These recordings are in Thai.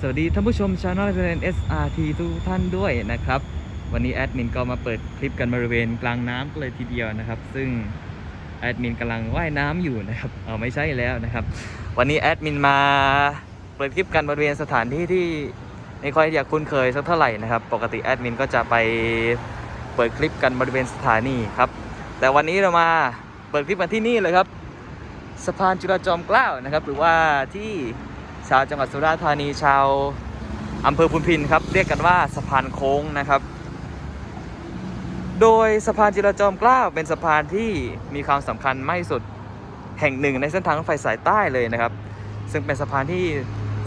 สวัสดีท่านผู้ชมช anel เรน SRT ทุกท่านด้วยนะครับ วันนี้แอดมินก็มาเปิดคลิปกันบริเวณกลางน้ำกันเลยทีเดียวนะครับ ซึ่งแอดมินกำลังว่ายน้ำอยู่นะครับเอาไม่ใช่แล้วนะครับ วันนี้แอดมินมาเปิดคลิปกันบริเวณสถานที่ที่ไม่ค่อยอยากคุ้นเคยสักเท่าไหร่นะครับ ปกติแอดมินก็จะไปเปิดคลิปกันบริเวณสถานีครับ แต่วันนี้เรามาเปิดคลิปกันที่นี่เลยครับ สะพานจุฬาจอมเกล้านะครับ หรือว่าที่ ชาวจังหวัดสุราษฎร์ธานีชาวอำเภอพุนพินครับ เรียกกันว่าสะพานโค้งนะครับ โดยสะพานจุฬาจอมเกล้าเป็นสะพานที่มีความสำคัญไม่สุดแห่งหนึ่งในเส้นทางรถไฟสายใต้เลยนะครับ ซึ่งเป็นสะพานที่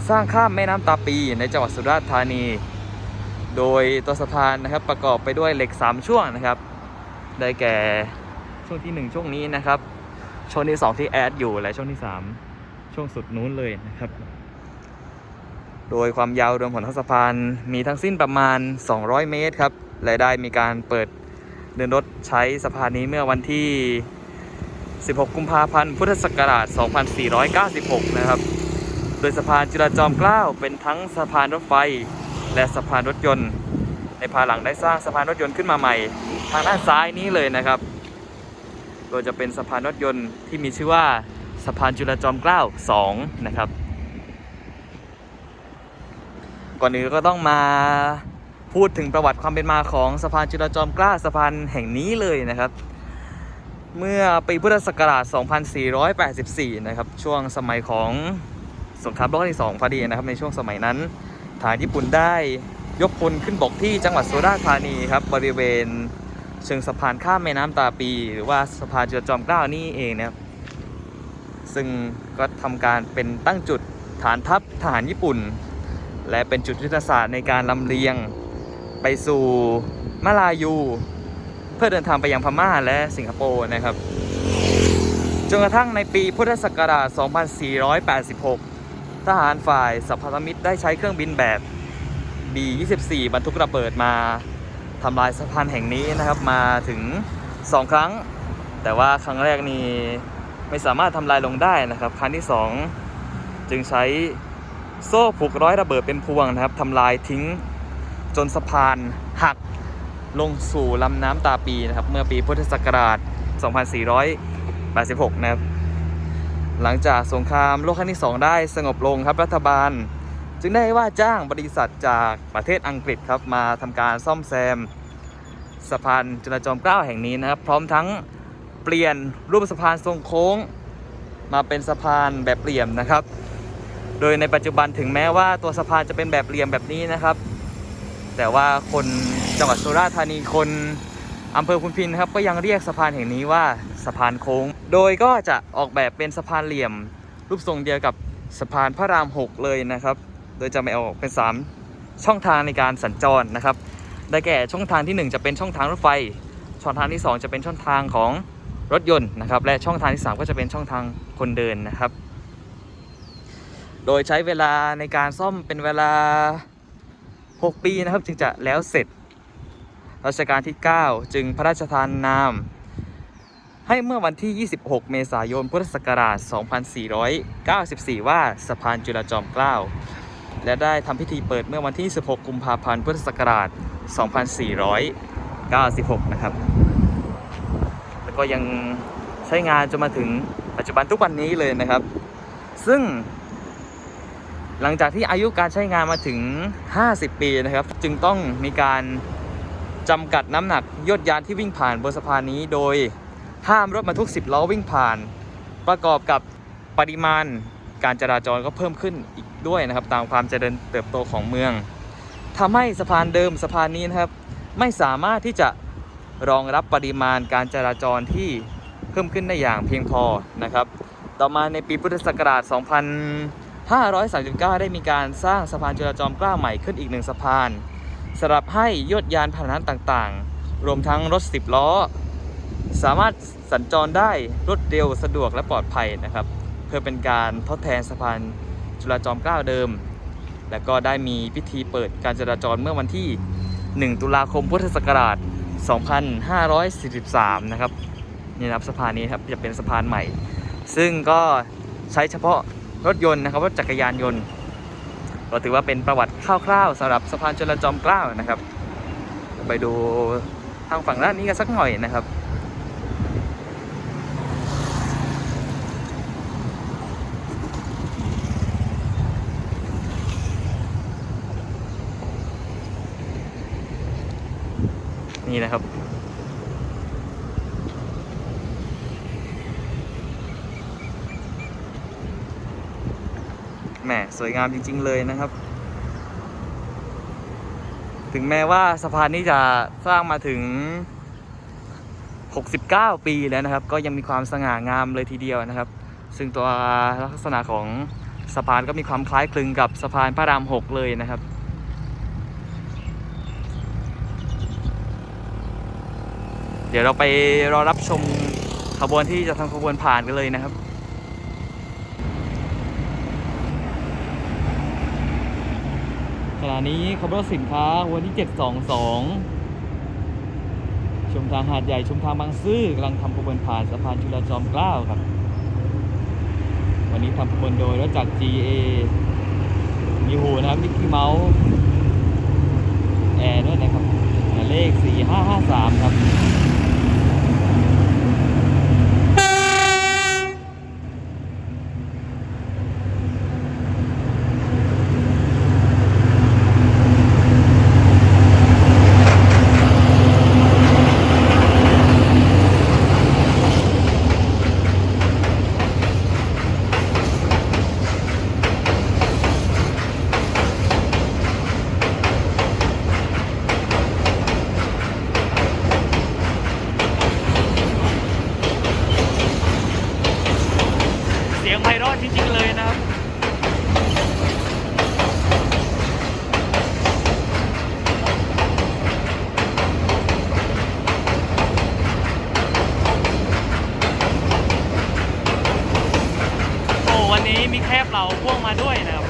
สร้างข้ามแม่น้ำตาปีในจังหวัดสุราษฎร์ธานี โดยตัวสะพานนะครับประกอบไปด้วยเหล็ก 3 ช่วงนะครับ ได้แก่ช่วงทีหนึ่1 ช่วงนี้นะครับ ช่วงที่ 2 ที่แอดอยู่และช่วงที่ 3 ช่วงสุดนู้นเลยนะครับ โดยความยาวรวมของทั้งสะพานมีทั้งสิ้นประมาณ 200 เมตรครับและได้มีการเปิดเดินรถใช้สะพานนี้เมื่อวันที่ 16 กุมภาพันธ์ พุทธศักราช 2496 นะครับ โดยสะพานจุฬาจอมเกล้าเป็นทั้งสะพานรถไฟ และสะพานรถยนต์ ในภายหลังได้สร้างสะพานรถยนต์ขึ้นมาใหม่ ทางด้านซ้ายนี้เลยนะครับ โดยจะเป็นสะพานรถยนต์ที่มีชื่อว่าสะพานจุฬาจอมเกล้า 2 นะครับ ก่อนอื่นก็ต้องมาพูดถึงประวัติความเป็นมาของสะพานจุฬาจอมกล้าสะพานแห่งนี้เลยนะครับ เมื่อปีพุทธศักราช 2484 นะครับ ช่วงสมัยของสงครามโลกครั้งที่ 2 พอดีนะครับ ในช่วงสมัยนั้นทางญี่ปุ่นได้ยกพลขึ้นบกที่จังหวัดสุราษฎร์ธานีครับ บริเวณเชิงสะพานข้ามแม่น้ำตาปี หรือว่าสะพานจุฬาจอมเกล้านี่เองนะครับ ซึ่งก็ทำการเป็นตั้งจุดฐานทัพทหารญี่ปุ่น และเป็นจุดยุทธศาสตร์ในการลำเลียงไปสู่มาลายู เพื่อเดินทางไปยังพม่าและสิงคโปร์นะครับจนกระทั่งในปีพุทธศักราช 2486 ทหารฝ่ายสัพพธมิตรได้ใช้เครื่องบินแบบ B-24 บรรทุกระเบิดมาทำลายสะพานแห่งนี้นะครับมาถึง 2 ครั้ง แต่ว่าครั้งแรกนี่ไม่สามารถทำลายลงได้นะครับ ครั้งที่ 2 จึงใช้ โซ่ผูกร้อยระเบิดเป็นพวงนะครับทำลายทิ้งจนสะพานหักลงสู่ลำน้ำตาปีนะครับ เมื่อปีพุทธศักราช 2486 นะครับ หลังจากสงครามโลกครั้งที่ 2 ได้สงบลงครับรัฐบาล จึงได้ว่าจ้างบริษัทจากประเทศอังกฤษครับ มาทำการซ่อมแซมสะพานจุฬาจอมเกล้าแห่งนี้นะครับ พร้อมทั้งเปลี่ยนรูปสะพานทรงโค้ง มาเป็นสะพานแบบเหลี่ยมนะครับ โดยในปัจจุบันถึงแม้ว่าตัวสะพานจะเป็นแบบเหลี่ยมแบบนี้นะครับ แต่ว่าคนจังหวัดสุราษฎร์ธานีคนอำเภอพุนพินครับก็ยังเรียกสะพานแห่งนี้ว่าสะพานโค้ง โดยก็จะออกแบบเป็นสะพานเหลี่ยม รูปทรงเดียวกับสะพานพระราม 6 เลยนะครับ โดยจะไม่ออกเป็น 3 ช่องทางในการสัญจรนะครับ ได้แก่ช่องทางที่ 1 จะเป็นช่องทางรถไฟ ช่องทางที่ 2 จะเป็นช่องทางของรถยนต์นะครับ และช่องทางที่ 3 ก็จะเป็นช่องทางคนเดินนะครับ โดยใช้เวลาในการซ่อมเป็นเวลา 6 ปีนะครับ จึงจะแล้วเสร็จรัชกาลที่ 9 จึงพระราชทานนาม ให้เมื่อวันที่ 26 เมษายน พุทธศักราช 2494 ว่าสะพานจุฬาจอมเกล้า และได้ทำพิธีเปิดเมื่อวันที่ 16 กุมภาพันธ์ พุทธศักราช 2496 นะครับ แล้วก็ยังใช้งานจนมาถึงปัจจุบันทุกวันนี้เลยนะครับ ซึ่ง หลังจากที่อายุการใช้งานมาถึง 50 ปีนะครับ จึงต้องมีการจำกัดน้ำหนักยดยานที่วิ่งผ่านบนสะพานนี้ โดยห้ามรถบรรทุก 10 ล้อวิ่งผ่าน ประกอบกับปริมาณการจราจรก็เพิ่มขึ้นอีกด้วยนะครับ ตามความเจริญเติบโตของเมืองทำให้สะพานเดิมสะพานนี้นะครับ ไม่สามารถที่จะรองรับปริมาณการจราจรที่เพิ่มขึ้นได้อย่างเพียงพอนะครับ ต่อมาในปีพุทธศักราช 2539 ได้มีการสร้างสะพานจุฬาจอมเกล้าใหม่ขึ้นอีกหนึ่งสะพานสำหรับให้ยวดยานพาหนะต่างๆ รวมทั้งรถ 10 ล้อ สามารถสัญจรได้รวดเร็วสะดวกและปลอดภัยนะครับ เพื่อเป็นการทดแทนสะพานจุฬาจอมเกล้าเดิม และก็ได้มีพิธีเปิดการจราจรเมื่อวันที่ 1 ตุลาคมพุทธศักราช 2543 นะครับนี่นะครับสะพานนี้ครับจะเป็นสะพานใหม่ ซึ่งก็ใช้เฉพาะ รถยนต์นะครับรถจักรยานยนต์ ก็ถือว่าเป็นประวัติคร่าวๆสำหรับสะพานชลจอมเกล้านะครับ ไปดูทางฝั่งด้านนี้กันสักหน่อยนะครับ นี่นะครับ แหม สวยงามจริง ๆ เลยนะครับ ถึงแม้ว่าสะพานนี้จะสร้างมาถึง 69 ปีแล้วนะครับ ก็ยังมีความสง่างามเลยทีเดียวนะครับ ซึ่งตัวลักษณะของสะพานก็มีความคล้ายคลึงกับสะพานพระราม6เลยนะครับเดี๋ยวเราไปรอรับชมขบวนที่จะทำขบวนผ่านกันเลยนะครับ ขณะนี้ขบรถสินค้าวันที่ 722 ชมทางหาดใหญ่ชมทางบางซื่อกำลังทำขบวนผ่านสะพานจุฬาจอมเกล้าครับ วันนี้ทำขบวนโดยรถจาก GA มีหูนะครับมิกกี้เมาส์แอร์ด้วยนะครับหมายเลข 4553 ครับ เสียงไพเราะจริง ๆ เลยนะครับ โอ้ วันนี้มีแคบเราพ่วงมาด้วยนะครับ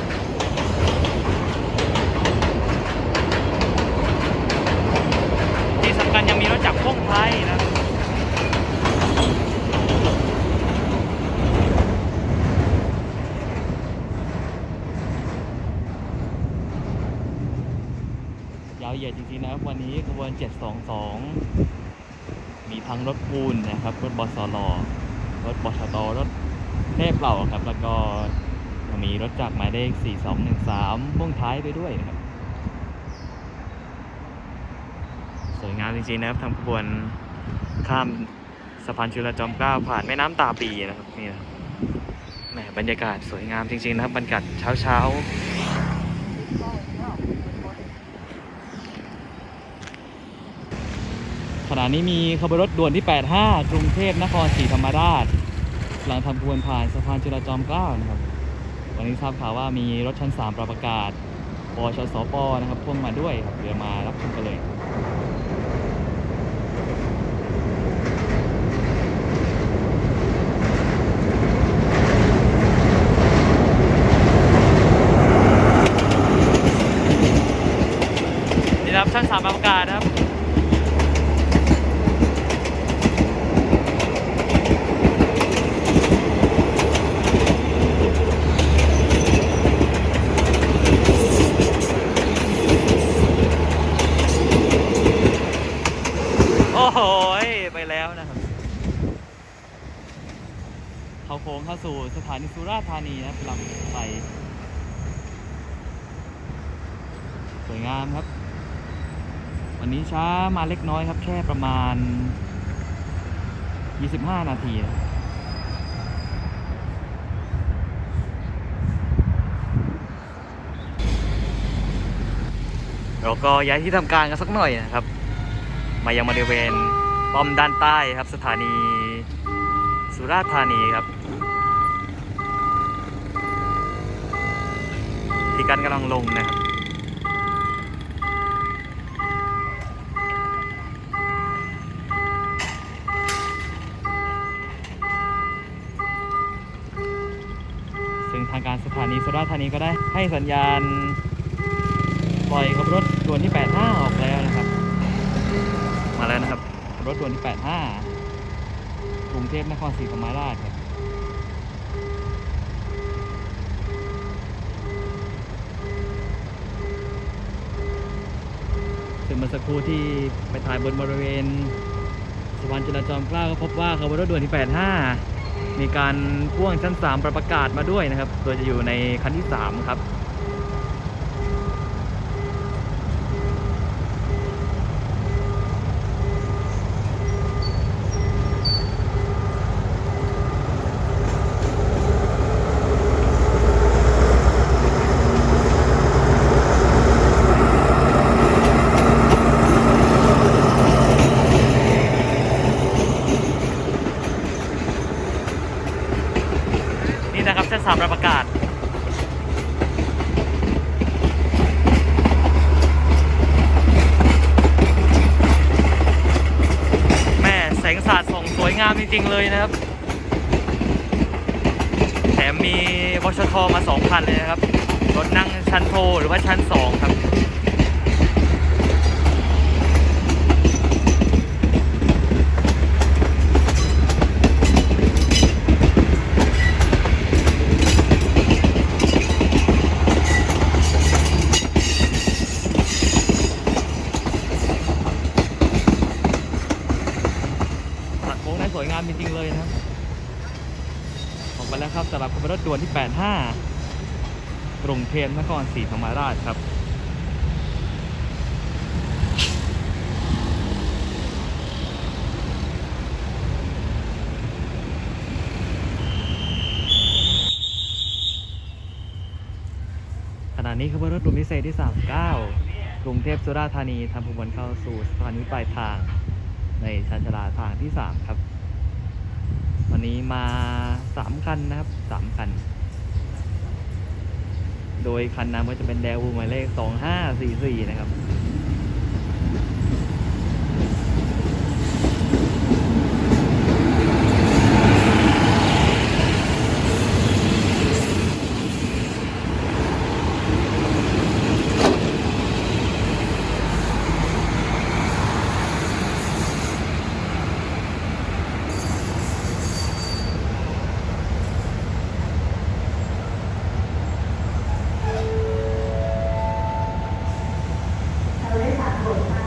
ที่สำคัญยังมีรถจักรพ่วงไทยนะครับ ยาวเหยียดจริงๆนะครับวันนี้ขบวน 722 มีทั้งรถปูนนะครับ รถบสลรถบชตรถเทพเหล่าครับ แล้วก็มีรถจากหมายเลข 4213พ่วงท้ายไปด้วยนะครับ สวยงามจริงๆนะครับทำขบวนข้ามสะพานจุฬาจอมเกล้าผ่านแม่น้ำตาปีนะครับนี่นะแหมบรรยากาศสวยงามจริงๆนะครับบรรยากาศเช้าๆ ขณะนี้มีขบวนรถด่วนที่ 85 กรุงเทพนครศรีธรรมราช หลังทำขบวนผ่านสะพานจุฬาจอมเกล้านะครับวันนี้ทราบข่าวว่ามีรถชั้น 3 ประประกาศปชสปนะครับพ่วงมาด้วยครับเดี๋ยวมารับชมกันเลย นี่นะครับชั้น 3 ประประกาศนะครับ โอ้โหยไปแล้วนะครับ เข้าสู่สถานีสุราษฎร์ธานีนะครับลำไปสวยงามครับ วันนี้ช้ามาเล็กน้อยครับ แค่ประมาณ 25 นาทีนะเราก็ย้ายที่ทำการกันสักหน่อยนะครับ มายังบริเวณป้อมด้านใต้ครับ สถานีสุราษฎร์ธานีครับ กันกำลังลงนะครับซึ่งทางการสถานีสุราษฎร์ธานีก็ได้ให้สัญญาณปล่อยขบวนรถด่วนที่ 85 ออกแล้วนะครับ มาแล้วนะครับ รถด่วนที่ 85กรุงเทพนครศรีธรรมราชครับ เมื่อสักครู่ที่ไปถ่ายบนบริเวณสะพานจราจรเกล้าก็พบว่าขบวนรถด่วนที่ 85 มีการพ่วงชั้น 3 ประกาศมาด้วยนะครับ โดยจะอยู่ในคันที่ 3 ครับ นี่นะครับประกาศแม่แสงสาดส่องสวยงามจริงๆเลยนะครับแถมมีวชทมาสองคันเลยนะครับ รถนั่งชั้นโทหรือว่าชั้น2ครับ ตัดโค้งได้สวยงามจริง ๆ เลยนะครับ ออกมาแล้วค รับสำหรับขบวนรถด่วนที่ 85 กรุงเทพนครศรีธรรมราชครับ ขณะนี้ขบวนรถด่วนพิเศษที่ 39 กรุงเทพสุราษฎร์ธานีทำขบวนเข้าสู่สถานีปลายทาง ในชานชาลาทางที่ 3 ครับ วันนี้มาสามคันนะครับสามคัน โดยคันนำก็จะเป็นแดวูหมายเลขสองห้าสี่สี่นะครับ เราได้สารโปรดมา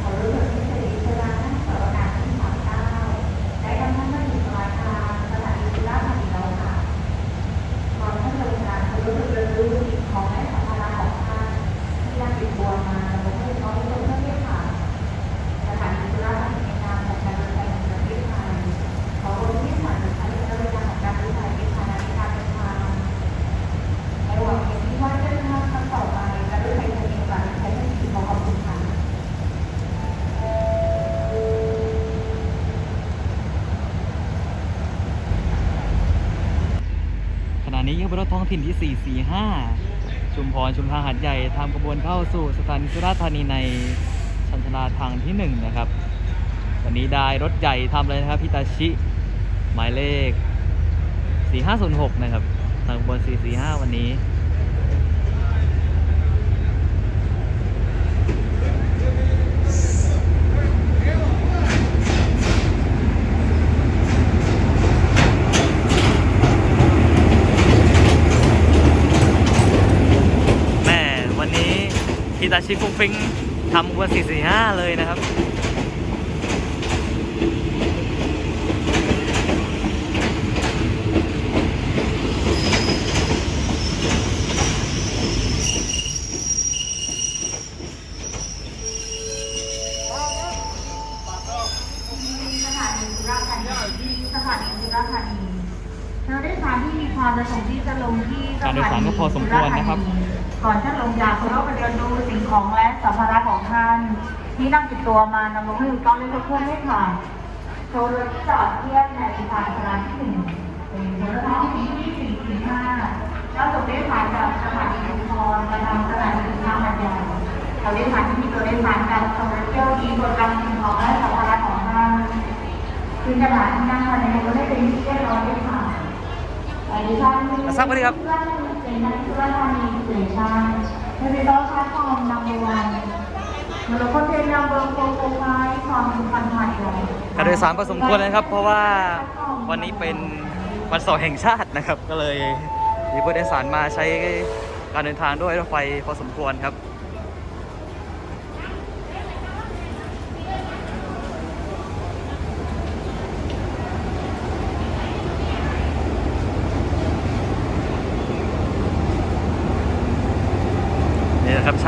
ขอรู้แบบที่สรีเวลาท่านสารวัตรที่สามเก้าได้ทำท่านมาถึงปลายทางสถานีสุราษฎร์ธานีแล้วค่ะขอท่านบริการขอรู้สึกเรียนรู้สิ่งของและสัมภาระของท่านที่ได้ติดตัวมาแต่ผมไม่น้อยลงเพื่อที่ค่ะสถานีสุราษฎร์ธานีในนามของการบริการแห่งประเทศไทยขอรู้ที่ผ่านการบริการของการบริการเป็นภาระในการเดินทาง ในหวังที่ว่าจะทำครั้งต่อไปและด้วยใจจริงและใช้ให้ดีขอขอบคุณค่ะ ขบวนรถท้องถิ่นที่ 445 ชุมพร ชุมทางหัดใหญ่ทำขบวนเข้าสู่สถานีสุราษฎร์ธานีในชันชลาทางที่ 1 นะครับ วันนี้ได้รถใหญ่ทำเลยนะครับพิตาชิ หมายเลข 4506 นะครับทางขบวน 445 วันนี้ แม่วันนี้ ฮิตาชิฟุ้งฟิ้งทำกว่สี่ห้าเลยนะครับ สถานีสุราษฎร์ธานีสถานีสุราษฎร์ธานีเราได้ทางที่มีความประสงค์ที่จะลงที่ส การโดย ถา สาร นี ก็พอสมควรนะครับ ก่อนจะลงอยากเคารพเรียนรู้สิ่งของและสัมภาระของท่านที่นำติดตัวมานำลงให้ถูกต้องและเพื่อนให้ผ่านโชว์รถจอดเทียบในทางสถานที่หนึ่งเป็นโชว์รถที่ที่สี่สี่ห้าแล้วจบด้ผ่านจากสถานีชุมพรมาทางสถานีชุมพรหัดใหญ่เราได้ผ่านที่มีตัวได้ผ่านการโชว์รถเที่ยวที่บนรางสิ่งของและสัมภาระของท่านคือตลาดที่นั่งภายในก็ได้เป็นที่เรียบร้อยด้วยค่ะสวัสดีค่ะอะทราบ ไหมครับเพื่อนเป็นนักธุรกิจมีเสียชาติในเวลาชาติของนัมเบอร์วันเมื่อคนเป็นนัมเบอร์โฟร์โฟร์ไฟความสำคัญใหม่เลยการโดยสารพอสมควรนะครับ เพราะว่าวันนี้เป็นวันสาร์แห่งชาตินะครับ ก็เลยมีผู้โดยสารมาใช้การเดินทางด้วยรถไฟพอสมควรครับ นะครับ ใช้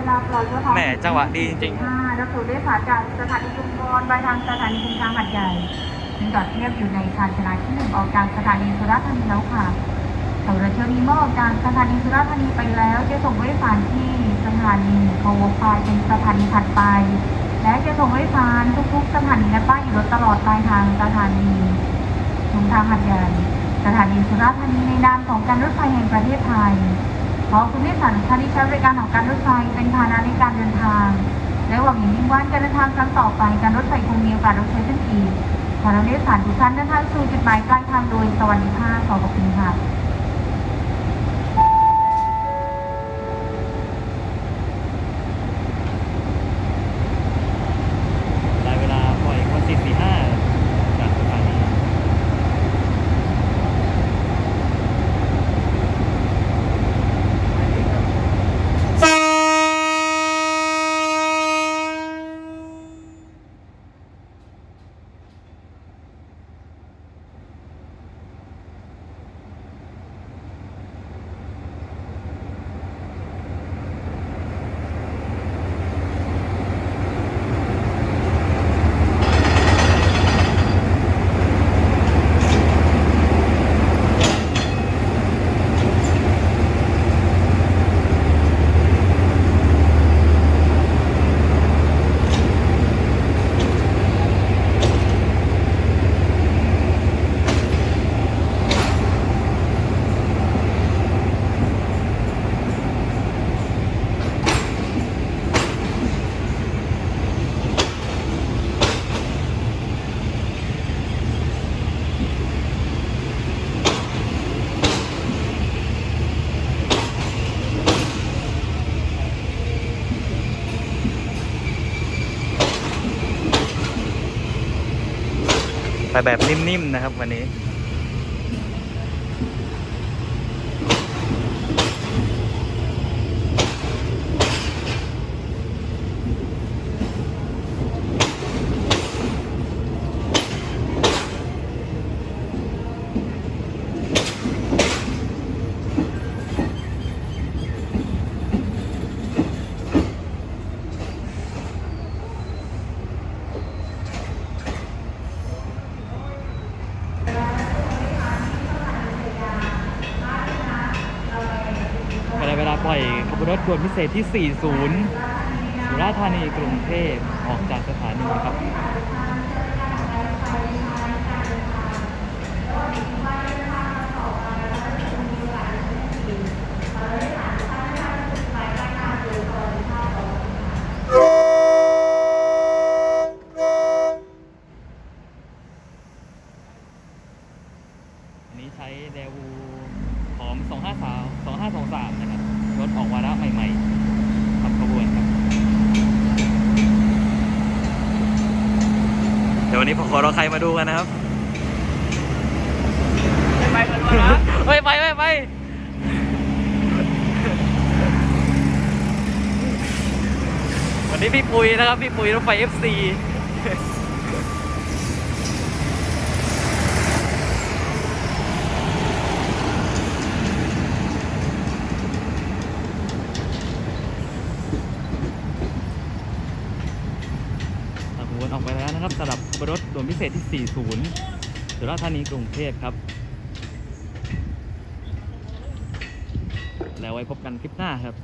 วลาปล่อยตัวแหมจังหวะดีจริงห้ารับสูได้สารจากสถานีชุมพรไปทางสถานีชุมทางหัดใหญ่ซึ่งจอดเทียบอยู่ในคานชนาที่หนึ่งออกจากสถานีสุราษฎร์ธานีแล้วค่ะสำหรับเที่ยวนี้เมื่อออกจากสถานีสุราษฎร์ธานีไปแล้ว จะส่งผู้โดยสารที่สถานีโคโวคายเป็นสถานีถัดไป และจะส่งผู้โดยสารทุกๆ สถานีและป้ายอยู่รถตลอดปลายทางสถานีชุมทางหัดใหญ่ สถานีสุราษฎร์ธานีในนามของการรถไฟแห่งประเทศไทย ขอคุณได้สารท่านีใช้บริการของการรถไฟเป็นพาหนะในการเดินทาง และหวังอย่างยิ่งว่าการเดินทางครั้งต่อไปการรถไฟคงมีโอกาสรับใช้ขึ้นอีกขอเราได้สารทุกท่านเดินทางสู่จุดหมายปลายทางโดยสวัสดิภาพขอบคุณค่ะ ได้เวลาปล่อยวันสี่สี่ห้าจากสถานี ไป แบบนิ่มๆนะครับวันนี้ เวลาเวลาปล่อยขบวนรถด่วน พิเศษที่ 40 สุราษฎร์ธานีกรุงเทพออกจากสถานีครับ อันนี้ใช้เดวูหอม 253 2523 นะครับ รถออกวาระใหม่ๆขับขบวนครับ เดี๋ยววันนี้ผมขอรอ ใครมาดูกันนะครับ ไปกันวะนะไม่ไปไม่ไปวันนี้พี่ปุยนะครับ พี่ปุยรถไฟ FC ขบวนออกไปแล้วนะครับสำหรับรถด่วนพิเศษที่ 40สุราษฎร์ธานีกรุงเทพครับ แล้วไว้พบกันคลิปหน้าครับ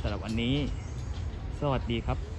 สำหรับวันนี้ สวัสดีครับ